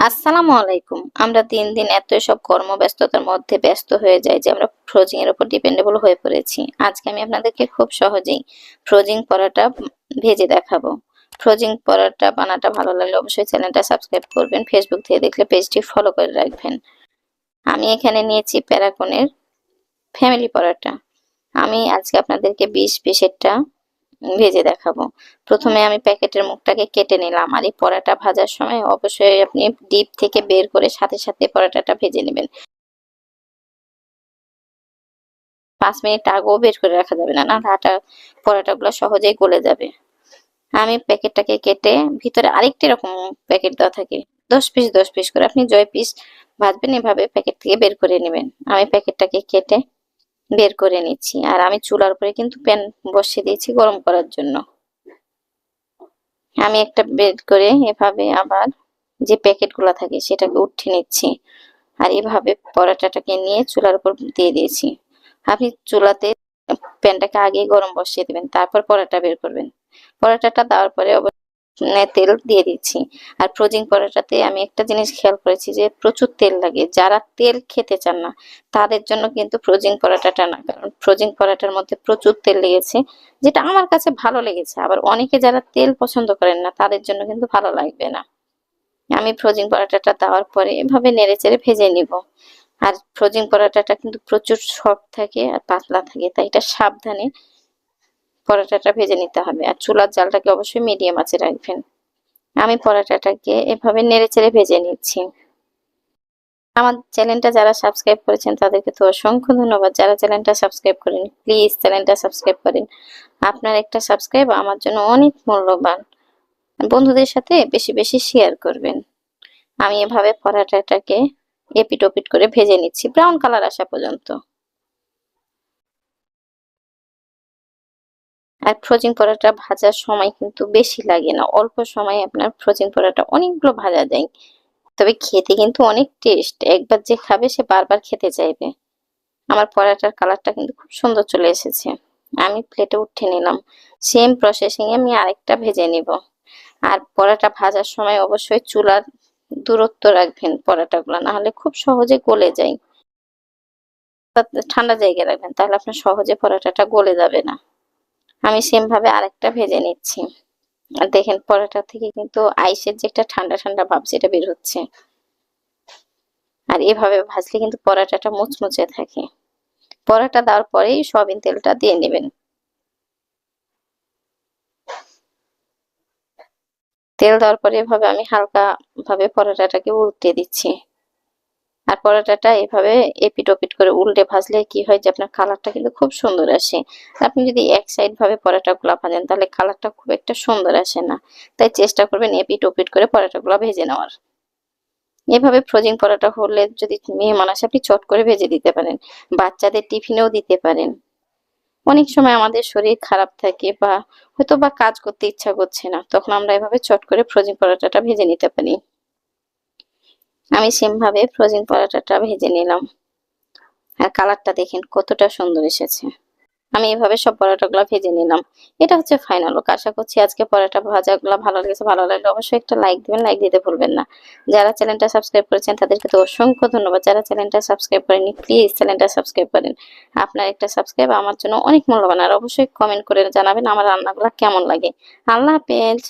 আসসালামু আলাইকুম। আমরা দিন দিন এত সব কর্মব্যস্ততার মধ্যে ব্যস্ত হয়ে যাই যে আমরা ফ্রোজিং এর উপর ডিপেন্ডেবল হয়ে পড়েছি। আজকে আমি আপনাদেরকে খুব সহজেই ফ্রোজিং পরাটা ভেজে দেখাবো। ফ্রোজিং পরাটা বানাটা ভালো লাগলে অবশ্যই চ্যানেলটা সাবস্ক্রাইব করবেন ফেসবুক থেকে দেখলে পেজটি ফলো করে রাখবেন। আমি এখানে নিয়েছি প্যারাকনের ফ্যামিলি পরাটা। আমি আজকে আপনাদেরকে বিশ পিসেরটা ভেজে দেখাবো। প্রথমে আমি প্যাকেটের মুখটাকে কেটে নিলাম আর এই পরাটা ভাজার সময় অবশ্যই আপনি ডিপ থেকে বের করে সাথে সাথে পরাটাটা ভেজে নেবেন। পাঁচ মিনিট আগেও বের করে রাখা যাবে না না আটা, পরাটাগুলো সহজেই গলে যাবে। আমি প্যাকেটটাকে কেটে ভিতরে আরেকটি রকম প্যাকেট দেওয়া থাকে, দশ পিস দশ পিস করে। আপনি জয় পিস ভাজবেন, এভাবে প্যাকেট থেকে বের করে নেবেন। আমি প্যাকেটটাকে কেটে বের করে নিচ্ছি। আর আমি চুলার উপরে কিন্তু প্যান বসিয়ে দিয়েছি গরম করার জন্য। আমি একটা বের করে এভাবে আবার যে প্যাকেটগুলো থাকে সেটাকে উঠে নিচ্ছি। আর এভাবে পরোটাটাকে নিয়ে চুলার উপর দিয়ে দিয়েছি। আপনি চুলাতে প্যানটাকে আগে গরম বসিয়ে দেবেন, তারপর পরোটা বের করবেন। পরোটাটা দেওয়ার পরে তেল দিয়ে দিচ্ছি। আর ফ্রোজিং পরোটাতে আমি একটা জিনিস খেয়াল করেছি যে প্রচুর তেল লাগে। যারা তেল খেতে চান না, তাদের জন্য কিন্তু ফ্রোজিং পরোটাটা না। কারণ ফ্রোজিং পরোটার মধ্যে প্রচুর তেল লেগেছে, যেটা আমার কাছে ভালো লেগেছে। আবার অনেকে যারা তেল পছন্দ করেন না, তাদের জন্য কিন্তু ভালো লাগবে না। আমি ফ্রোজিং পরোটাটা দেওয়ার পরে এভাবে নেড়ে চেড়ে ভেজে নিব। আর ফ্রোজিং পরোটাটা কিন্তু প্রচুর সফট থাকে আর পাতলা থাকে, তাই এটা সাবধানে পরোটাটা ভেজে নিতে হবে। আর চুলার জালটাকে অবশ্যই মিডিয়াম আছে রাখবেন। আমি পরোটাটাকে এভাবে নেড়ে চেড়ে ভেজে নিচ্ছি। আমার চ্যানেলটা যারা সাবস্ক্রাইব করেছেন, তাদেরকে তো অসংখ্য ধন্যবাদ। যারা চ্যানেলটা সাবস্ক্রাইব করেন প্লিজ চ্যানেলটা সাবস্ক্রাইব করেন। আপনার একটা সাবস্ক্রাইব আমার জন্য অনেক মূল্যবান। বন্ধুদের সাথে বেশি বেশি শেয়ার করবেন। আমি এভাবে পরোটাটাকে এপিট ওপিট করে ভেজে নিচ্ছি। ব্রাউন কালার আসা পর্যন্ত। আর ফ্রোজিং পরোটা ভাজার সময় কিন্তু বেশি লাগে না। অল্প সময় আপনার ফ্রোজিং পরোটা অনেকগুলো ভাজা যায়। তবে খেতে কিন্তু অনেক টেস্ট একবার যে খাবে, সে বারবার খেতে চাইবে। আমার পরোটার কালারটা কিন্তু খুব সুন্দর চলে এসেছে। আমি প্লেটে উঠে নিলাম। সেম প্রসেসিং এ আমি আরেকটা ভেজে নিব। আর পরোটা ভাজার সময় অবশ্যই চুলার দূরত্ব রাখবেন পরোটাগুলো না হলে খুব সহজে গলে যায়। ঠান্ডা জায়গায় রাখবেন, তাহলে আপনার সহজে পরোটাটা গলে যাবে না। আমি সেম ভাবে আরেকটা ভেজে নিচ্ছি। আর দেখেন, পরোটা থেকে কিন্তু আইসের যে একটা ঠান্ডা ঠান্ডা ভাব সেটা বের হচ্ছে। আর এভাবে ভাজলে কিন্তু পরোটাটা মুচমুচে থাকে। পরোটা দেওয়ার পরেই সয়াবিন তেলটা দিয়ে নেবেন। তেল দেওয়ার পরে এভাবে আমি হালকা ভাবে পরোটাটাকে উল্টে দিচ্ছি। আর পরোটাটা এভাবে এপিট ওপিট করে উল্টে ভাজলে কি হয় যে আপনার কালারটা কিন্তু খুব সুন্দর আসে। আপনি যদি এক সাইড ভাবে পরোটাগুলো ভাজেন, তাহলে কালারটা খুব একটা সুন্দর আসে না। তাই চেষ্টা করবেন এপিট ওপিট করে পরোটাগুলো ভেজে নেওয়ার। এভাবে ফ্রোজিং পরোটা হলে যদি মেহমান আসে, আপনি চট করে ভেজে দিতে পারেন। বাচ্চাদের টিফিনেও দিতে পারেন। অনেক সময় আমাদের শরীর খারাপ থাকে বা হয়তো বা কাজ করতে ইচ্ছা করছে না, তখন আমরা এভাবে চট করে ফ্রোজিং পরোটাটা ভেজে নিতে পারি। আমি সেম ভাবে ফ্রোজিং পরোটাটা ভেজে নিলাম। আর কালারটা দেখেন কতটা সুন্দর এসেছে। আমি এভাবে সব পরোটাগুলো ভেজে নিলাম। এটা হচ্ছে ফাইনাল লোক আশা করছি আজকে পরোটা ভাজাগুলো ভালো লেগেছে। ভালো লাগলে অবশ্যই একটা লাইক দিবেন। লাইক দিতে ভুলবেন না। যারা চ্যানেলটা সাবস্ক্রাইব করেছেন, তাদেরকে তো অসংখ্য ধন্যবাদ। যারা চ্যানেলটা সাবস্ক্রাইব করেনি প্লিজ চ্যানেলটা সাবস্ক্রাইব করেন। আপনার একটা সাবস্ক্রাইব আমার জন্য অনেক মূল্যবান। আর অবশ্যই কমেন্ট করে জানাবেন আমার রান্নাগুলো কেমন লাগে। আল্লাহ হাফেজ।